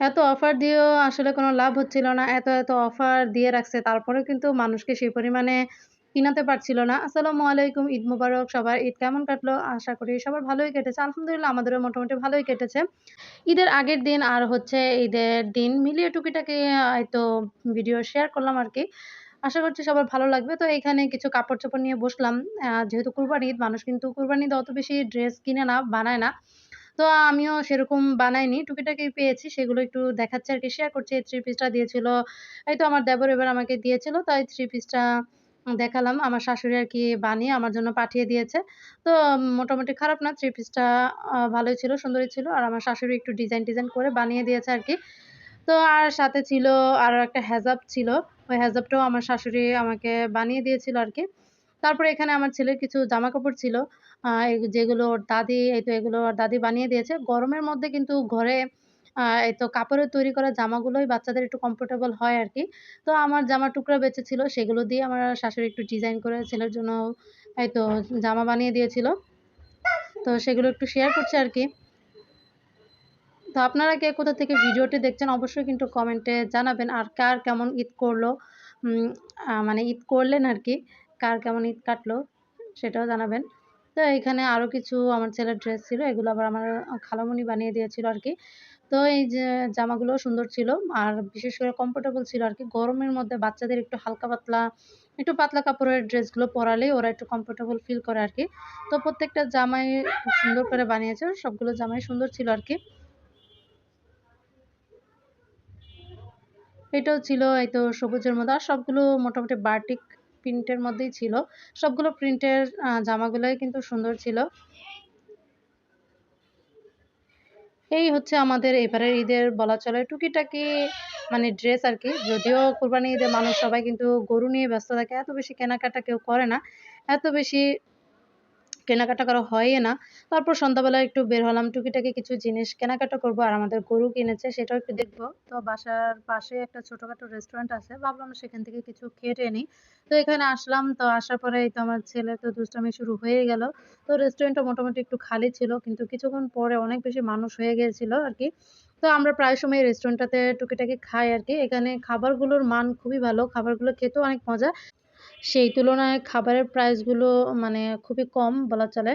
এত অফার দিয়েও আসলে কোনো লাভ হচ্ছিল না। এত, এত অফার দিয়ে রাখছে তারপরেও কিন্তু মানুষকে সেই পরিমাণে কিনাতে পারছিল না। আসসালামু আলাইকুম, ঈদ মোবারক সবার। ঈদ কেমন কাটলো? আশা করি সবার ভালোই কেটেছে। আলহামদুলিল্লাহ আমাদেরও মোটামুটি ভালোই কেটেছে। ঈদের আগের দিন আর হচ্ছে ঈদের দিন মিলিয়ে টুকিটাকি হয়তো ভিডিও শেয়ার করলাম আর কি আশা করছি সবার ভালো লাগবে। তো এখানে কিছু কাপড়-চোপড় নিয়ে বসলাম। যেহেতু কুরবানি ঈদ মানুষ কিন্তু কুরবানি ঈদে অত বেশি ড্রেস কিনে না, বানায় না। তো আমিও সেরকম বানাইনি। টুকিটাকি পেয়েছি সেগুলো একটু দেখাচ্ছি আরকি শেয়ার করছি। এই থ্রি পিসটা দিয়েছিল এই তো আমার দেবর এবার আমাকে দিয়েছিল। তাই থ্রি পিসটা দেখালাম। আমার শাশুড়ি আর কি বানিয়ে আমার জন্য পাঠিয়ে দিয়েছে। তো মোটামুটি খারাপ না থ্রি পিসটা ভালোই ছিল, সুন্দরই ছিল। আর আমার শাশুড়ি একটু ডিজাইন-টিজাইন করে বানিয়ে দিয়েছে আর কি তো আর সাথে ছিল আরও একটা হেজাব ছিল। ওই হেজাবটাও আমার শাশুড়ি আমাকে বানিয়ে দিয়েছিল আরকি। তারপরে এখানে আমার ছেলের কিছু জামা কাপড় ছিল। যেগুলো ওর দাদি, এই তো এগুলো ওর দাদি বানিয়ে দিয়েছে। গরমের মধ্যে কিন্তু ঘরে এই তো কাপড়ের তৈরি করা জামাগুলোই বাচ্চাদের একটু কমফোর্টেবল হয় আর কি তো আমার জামার টুকরা বেঁচে ছিল, সেগুলো দিয়ে আমার শাশুড়ি একটু ডিজাইন করে ছেলের জন্য এই তো জামা বানিয়ে দিয়েছিল। তো সেগুলো একটু শেয়ার করছি আরকি। তো আপনারা কে কোথা থেকে ভিডিওটি দেখছেন, অবশ্যই কিন্তু কমেন্টে জানাবেন। আর কার কেমন ঈদ করল মানে ঈদ করলেন আরকি। কার কেমন ঈদ কাটলো সেটাও জানাবেন। তো এখানে আরও কিছু আমার ছেলের ড্রেস ছিল। এগুলো আবার আমার খালামণি বানিয়ে দিয়েছিল আর কি তো এই যে জামাগুলো সুন্দর ছিল। আর বিশেষ করে কমফোর্টেবল ছিল আর কি গরমের মধ্যে বাচ্চাদের একটু হালকা পাতলা, একটু পাতলা কাপড়ের ড্রেসগুলো পরালেই ওরা একটু কমফোর্টেবল ফিল করে আর কি তো প্রত্যেকটা জামাই খুব সুন্দর করে বানিয়েছে। সবগুলো জামাই সুন্দর ছিল আর কি এটাও ছিল এই তো সবুজের মধ্যে। আর সবগুলো মোটামুটি বাটিক প্রিন্টের মধ্যেই ছিল। সবগুলো প্রিন্টের জামাগুলোই কিন্তু সুন্দর ছিল। এই হচ্ছে আমাদের এবারের ঈদের বলা চলে টুকিটাকি মানে ড্রেস আর কি যদিও কোরবানি ঈদে মানুষ সবাই কিন্তু গরু নিয়ে ব্যস্ত থাকে। এত বেশি কেনাকাটা কেউ করে না। এত বেশি কেনাকাটা করা হয়ই না। তারপর সন্ধ্যাবেলা একটু বের হলাম, টুকিটাকি কিছু জিনিস কেনাকাটা করব। আর আমাদের গরু কিনেছে, সেটাও একটু দেখব। তো বাসার পাশে একটা ছোটখাটো রেস্টুরেন্ট আছে। ভাবলাম সেখান থেকে কিছু খেয়ে নিই। তো এখানে আসলাম। তো আসার পরে এই তো আমার ছেলের তো দুষ্টামি শুরু হয়েই গেল। তো রেস্টুরেন্টটা মোটামুটি একটু খালি ছিল। কিন্তু কিছুক্ষণ পরে অনেক বেশি মানুষ হয়ে গিয়েছিল আরকি। তো আমরা প্রায় সময় রেস্টুরেন্টটাতে টুকিটাকি খাই আরকি। এখানে খাবারগুলোর মান খুবই ভালো। খাবারগুলো খেতেও অনেক মজা। সেই তুলনায় খাবারের প্রাইসগুলো মানে খুবই কম বলা চলে।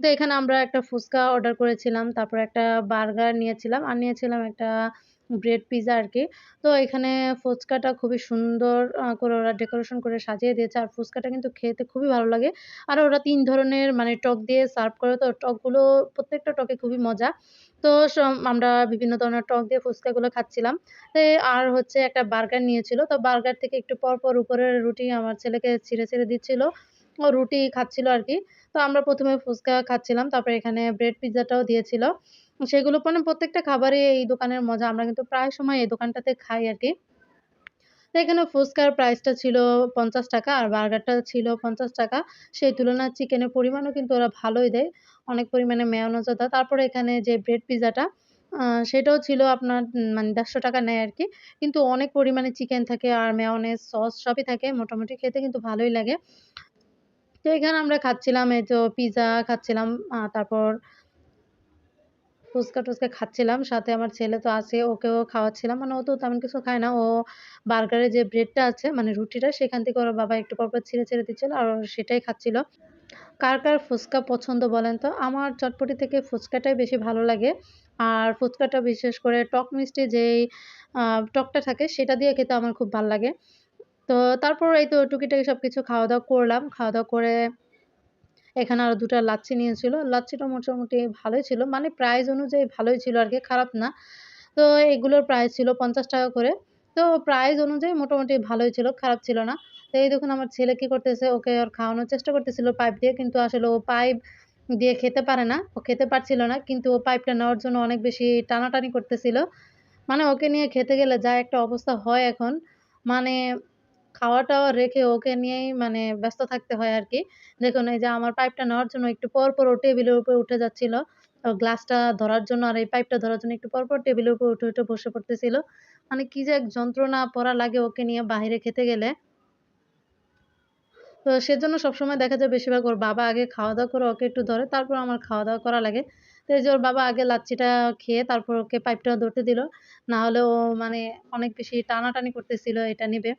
তো এখানে আমরা একটা ফুচকা অর্ডার করেছিলাম। তারপর একটা বার্গার নিয়েছিলাম। আর নিয়েছিলাম একটা ব্রেড পিজ্জা আরকি। তো এখানে ফুচকাটা খুবই সুন্দর করে ওরা ডেকোরেশন করে সাজিয়ে দিয়েছে। আর ফুচকাটা কিন্তু খেতে খুবই ভালো লাগে। আর ওরা তিন ধরনের মানে টক দিয়ে সার্ভ করে তো টকগুলো প্রত্যেকটা টকে খুবই মজা। তো আমরা বিভিন্ন ধরনের টক দিয়ে ফুচকাগুলো খাচ্ছিলাম। আর হচ্ছে একটা বার্গার নিয়েছিল। তো বার্গার থেকে একটু পর, পর উপরের রুটি আমার ছেলেকে ছিঁড়ে, ছিঁড়ে দিচ্ছিল। ও রুটি খাচ্ছিল আর কি তো আমরা প্রথমে ফুচকা খাচ্ছিলাম। তারপরে এখানে ব্রেড পিজ্জাটাও দিয়েছিল। সেগুলো মানে প্রত্যেকটা খাবারই এই দোকানের মজা। আমরা কিন্তু প্রায় সময় এই দোকানটাতে খাই আরকি। তো এখানে ফুচকার প্রাইসটা ছিল ৳৫০ আর বার্গারটা ছিল ৳৫০ সেই তুলনায় চিকেনের পরিমাণও কিন্তু ওরা ভালোই দেয়। অনেক পরিমাণে মেয়োনিজও দেয়। তারপরে এখানে যে ব্রেড পিজ্জাটা আ সেটাও ছিল আপনার মানে ৳১৫০ নেয় আর কি কিন্তু অনেক পরিমাণে চিকেন থাকে আর মেয়োনিজ, সস সবই থাকে। মোটামুটি খেতে কিন্তু ভালোই লাগে। তো এখানে আমরা খাচ্ছিলাম এই তো পিজ্জা খাচ্ছিলাম। আ তারপর ফুচকা-টুচকা খাচ্ছিলাম। সাথে আমার ছেলে তো আছে, ওকেও খাওয়াচ্ছিলাম। মানে ও তো তেমন কিছু খায় না। ও বার্গারের যে ব্রেডটা আছে মানে রুটিটা সেখান থেকে ওর বাবা একটু পরপর ছিঁড়ে, ছিঁড়ে দিচ্ছিল আর সেটাই খাচ্ছিল। কার, কার ফুচকা পছন্দ বলেন তো? আমার চটপটি থেকে ফুচকাটাই বেশি ভালো লাগে। আর ফুচকাটা বিশেষ করে টক মিষ্টি যেই টকটা থাকে সেটা দিয়ে খেতে আমার খুব ভালো লাগে। তো তারপর এই তো টুকিটাকি সবকিছু খাওয়া-দাওয়া করলাম। খাওয়া-দাওয়া করে এখানে আরও ২ টা লাচ্ছি নিয়েছিল। লাচ্ছিটা মোটামুটি ভালোই ছিল। মানে প্রাইস অনুযায়ী ভালোই ছিল আর কি খারাপ না। তো এগুলোর প্রাইস ছিল ৳৫০ করে। তো প্রাইস অনুযায়ী মোটামুটি ভালোই ছিল, খারাপ ছিল না। তো এই দেখুন আমার ছেলে কি করতেছে, ওকে ওর খাওয়ানোর চেষ্টা করতেছিল পাইপ দিয়ে। কিন্তু আসলে ও পাইপ দিয়ে খেতে পারে না। ও খেতে পারছিল না। কিন্তু ও পাইপটা নেওয়ার জন্য অনেক বেশি টানাটানি করতেছিল। মানে ওকে নিয়ে খেতে গেলে যা একটা অবস্থা হয় এখন, মানে খাওয়া-টাওয়া রেখে ওকে নিয়েই মানে ব্যস্ত থাকতে হয় আর কি দেখুন এই যে আমার পাইপটা নেওয়ার জন্য একটু পর, পর ও টেবিলের উপরে উঠে যাচ্ছিল। গ্লাসটা ধরার জন্য আর এই পাইপটা ধরার জন্য একটু পর, পর টেবিলের উপর উঠে, উঠে বসে পড়তেছিল। মানে কি যে এক যন্ত্রণা পড়া লাগে ওকে নিয়ে বাহিরে খেতে গেলে। তো সেজন্য সবসময় দেখা যায় বেশিরভাগ ওর বাবা আগে খাওয়া-দাওয়া করে ওকে একটু ধরে, তারপর আমার খাওয়া-দাওয়া করা লাগে। তো এই যে ওর বাবা আগে লাচ্ছিটা খেয়ে তারপর ওকে পাইপটা ধরতে দিল না হলে ও মানে অনেক বেশি টানাটানি করতেছিল এটা নিবে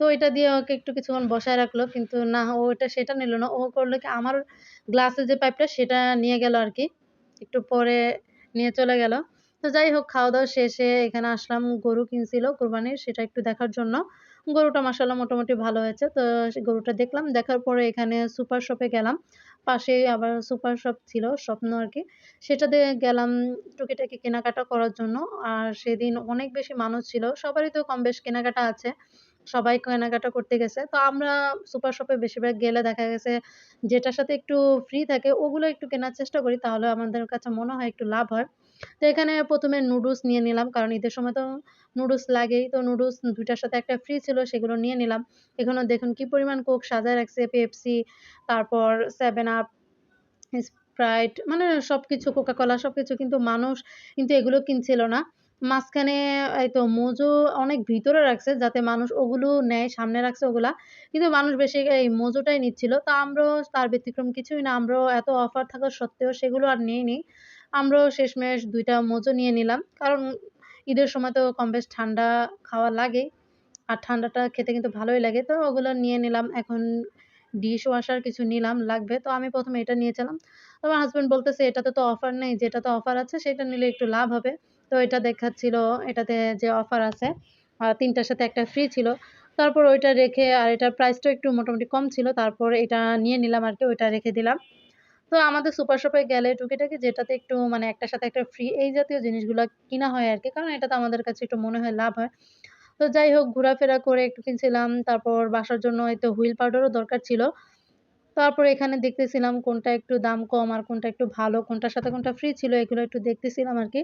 তো এটা দিয়ে ওকে একটু কিছুক্ষণ বসায় রাখল, কিন্তু না, ও এটা সেটা নিল না। ও করল কি, আমার গ্লাসের যে পাইপটা সেটা নিয়ে গেল আর কি। একটু পরে নিয়ে চলে গেল। তো যাই হোক, খাওয়া দাওয়া শেষে এখানে আসলাম, গরু কিনছিল কোরবানির, সেটা একটু দেখার জন্য। গরুটা মাসাল্লাহ মোটামুটি ভালো হয়েছে। তো গরুটা দেখলাম, দেখার পরে এখানে সুপার শপে গেলাম। পাশেই আবার সুপার শপ ছিল, স্বপ্ন আর কি। সেটাতে গেলাম টুকিটাকি কেনাকাটা করার জন্য। আর সেদিন অনেক বেশি মানুষ ছিল, সবারই তো কম বেশ কেনাকাটা আছে। সবাই কেনাকাটা করতে গেছে। তো আমরা সুপার শপে বেশিরভাগ গেলে দেখা গেছে যেটার সাথে একটু ফ্রি থাকে, ওগুলো একটু কেনার চেষ্টা করি, তাহলে আমাদের কাছে মনে হয় একটু লাভ হয়। তো এখানে প্রথমে নুডলস নিয়ে নিলাম, কারণ ঈদের সময় তো নুডলস লাগেই। তো নুডলস দুইটার সাথে একটা ফ্রি ছিল, সেগুলো নিয়ে নিলাম। এখানে দেখুন কি পরিমাণ কোক সাজায় রাখছে পেপসি তারপর সেভেন আপ স্প্রাইট মানে সবকিছু কোকা কোলা সবকিছু, কিন্তু মানুষ কিন্তু এগুলো কিনছিল না। মাঝখানে, এই তো মোজো অনেক ভিতরে রাখছে যাতে মানুষ ওগুলো নেয়, সামনে রাখছে ওগুলা। কিন্তু মানুষ বেশি এই মোজোটাই নিচ্ছিল। তো আমরাও তার ব্যতিক্রম কিছুই না, আমরাও এত অফার থাকা সত্ত্বেও সেগুলো আর নিইনি আমরাও শেষমেশ দুইটা মোজো নিয়ে নিলাম। কারণ ঈদের সময় তো কম বেশ ঠান্ডা খাওয়া লাগেই আর ঠান্ডাটা খেতে কিন্তু ভালোই লাগে। তো ওগুলো নিয়ে নিলাম। এখন ডিশ ওয়াশার কিছু নিলাম, লাগবে। তো আমি প্রথমে এটা নিয়েছিলাম। তো আমার হাজব্যান্ড বলতেছে, এটাতে তো অফার নেই, যেটাতে অফার আছে সেটা নিলে একটু লাভ হবে। তো এটা দেখাচ্ছিল, এটাতে যে অফার আছে তিনটার সাথে একটা ফ্রি ছিল। তারপর ওইটা রেখে, আর এটার প্রাইসটাও একটু মোটামুটি কম ছিল, তারপর এটা নিয়ে নিলাম আর কি, ওইটা রেখে দিলাম। তো আমাদের সুপার শপে গেলে টুকিটাকি যেটাতে একটু মানে একটার সাথে একটা ফ্রি এই জাতীয় জিনিসগুলো কিনা হয় আর কি, কারণ এটাতে আমাদের কাছে একটু মনে হয় লাভ হয়। তো যাই হোক, ঘোরাফেরা করে একটু কিনছিলাম, তারপর বাসার জন্য হয়তো হুইল পাউডারও দরকার ছিল। তারপর এখানে দেখতেছিলাম কোনটা একটু দাম কম আর কোনটা একটু ভালো, কোনটার সাথে কোনটা ফ্রি ছিল, এগুলো একটু দেখতেছিলাম আর কি।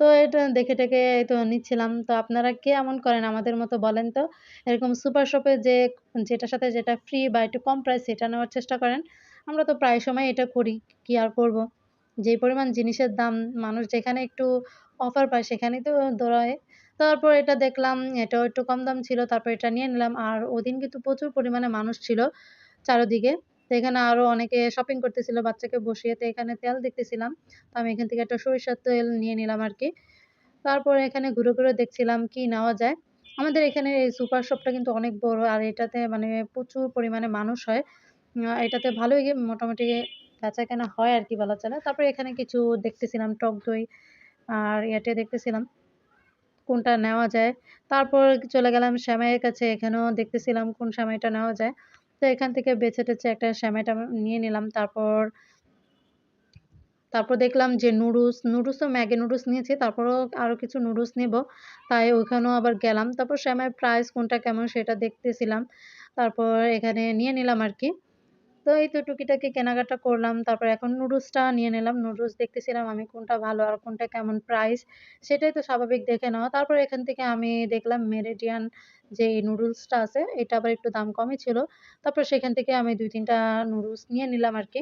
তো এটা দেখে টেকে তো নিচ্ছিলাম। তো আপনারা কে এমন করেন আমাদের মতো বলেন তো? এরকম সুপার শপে যে যেটার সাথে যেটা ফ্রি বা একটু কম প্রাইস সেটা নেওয়ার চেষ্টা করেন। আমরা তো প্রায় সময় এটা করি, কি আর করব? যেই পরিমাণ জিনিসের দাম মানুষ যেখানে একটু অফার পায় সেখানেই তো দৌড়ায়। তারপর এটা দেখলাম, এটাও একটু কম দাম ছিল, তারপর এটা নিয়ে নিলাম। আর ওদিন কিন্তু প্রচুর পরিমাণে মানুষ ছিল চারোদিকে। তো এখানে আরও অনেকে শপিং করতেছিল বাচ্চাকে বসিয়ে, তো এখানে তেল দেখতেছিলাম। তো আমি এখান থেকে একটা সরিষার তেল নিয়ে নিলাম আর কি তারপর এখানে ঘুরে ঘুরে দেখছিলাম কি নেওয়া যায়। আমাদের এখানে এই সুপার শপটা কিন্তু অনেক বড়, আর এটাতে মানে প্রচুর পরিমাণে মানুষ হয়। এটাতে ভালোই মোটামুটি বেচা কেনা হয় আর কি বলা চলে তারপরে এখানে কিছু দেখতেছিলাম, টক দই আর ইয়াতে দেখতেছিলাম কোনটা নেওয়া যায়। তারপর চলে গেলাম শ্যামাইয়ের কাছে, এখানেও দেখতেছিলাম কোন শ্যামাইটা নেওয়া যায়। তো এখান থেকে বেছে টেছে একটা শ্যামাইটা নিয়ে নিলাম। তারপর তারপর দেখলাম যে নুডলস তো ম্যাগি নুডলস নিয়েছি, তারপরও আরও কিছু নুডলস নেব। তাই ওইখানেও আবার গেলাম। তারপর শ্যামাইয়ের প্রাইস কোনটা কেমন সেটা দেখতেছিলাম। তারপর এখানে নিয়ে নিলাম আর কি। তো এই তো টুকিটাকি কেনাকাটা করলাম। তারপর এখন নুডলসটা নিয়ে নিলাম। নুডলস দেখতেছিলাম আমি কোনটা ভালো আর কোনটা কেমন প্রাইস সেটাই তো স্বাভাবিক দেখে নেওয়া তারপর এখান থেকে আমি দেখলাম মেরিডিয়ান যে নুডলসটা আছে, এটা আবার একটু দাম কমই ছিল। তারপর সেখান থেকে আমি দুই তিনটা নুডলস নিয়ে নিলাম আর কি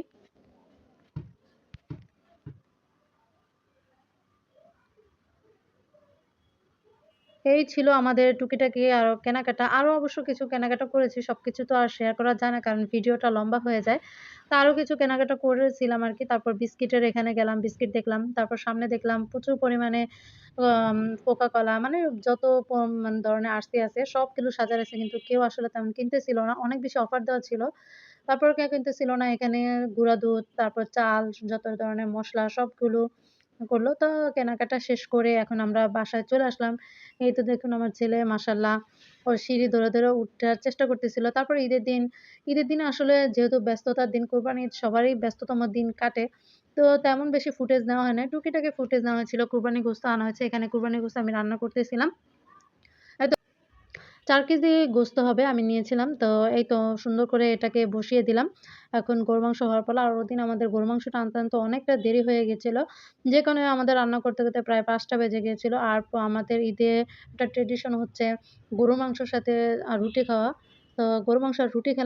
এই ছিল আমাদের টুকিটাকি আর কেনাকাটা। আরও অবশ্য কিছু কেনাকাটা করেছি সব কিছু তো আর শেয়ার করা যায় না, কারণ ভিডিওটা লম্বা হয়ে যায়। তো আরও কিছু কেনাকাটা করেছিলাম আর কি, তারপর বিস্কিটের এখানে গেলাম, বিস্কিট দেখলাম, তারপর সামনে দেখলাম প্রচুর পরিমাণে কোকা কলা মানে যত মানে ধরনের আরসি আছে, সব কিছু সাজা রয়েছে কিন্তু কেউ আসলে তেমন কিনতেছিল না, অনেক বেশি অফার দেওয়া ছিল। তারপর কেউ কিনতেছিল না, এখানে গুঁড়া দুধ, তারপর চাল, যত ধরনের মশলা, সবগুলো করল। তো কেনাকাটা শেষ করে এখন আমরা বাসায় চলে আসলাম। এই তো দেখুন আমার ছেলে মাসাল্লাহ ওর সিঁড়ি ধরে ধরে উঠার চেষ্টা করতেছিল। তারপর ঈদের দিন ঈদের দিন আসলে যেহেতু ব্যস্ততার দিন, কোরবানি ঈদ সবারই ব্যস্ততম দিন কাটে। তো তেমন বেশি ফুটেজ নেওয়া হয় না টুকিটাকি ফুটেজ নেওয়া হয়েছিল। কুরবানি গোস্ত আনা হয়েছে। এখানে কুরবানি গোস্ত আমি রান্না করতেছিলাম। চার কেজি গোস্ত হবে, আমি নিয়েছিলাম। তো এই তো সুন্দর করে এটাকে বসিয়ে দিলাম। এখন গরু মাংস হওয়ার পরে আর দিন আমাদের গরু মাংসটা আনতে আনতে অনেকটা দেরি হয়ে গেছিল। যে কারণে আমাদের রান্না করতে করতে প্রায় পাঁচটা বেজে গিয়েছিল আর আমাদের ঈদে একটা ট্রেডিশন হচ্ছে গরু মাংসর সাথে রুটি খাওয়া। তো গরু মাংস আর রুটি খেলাম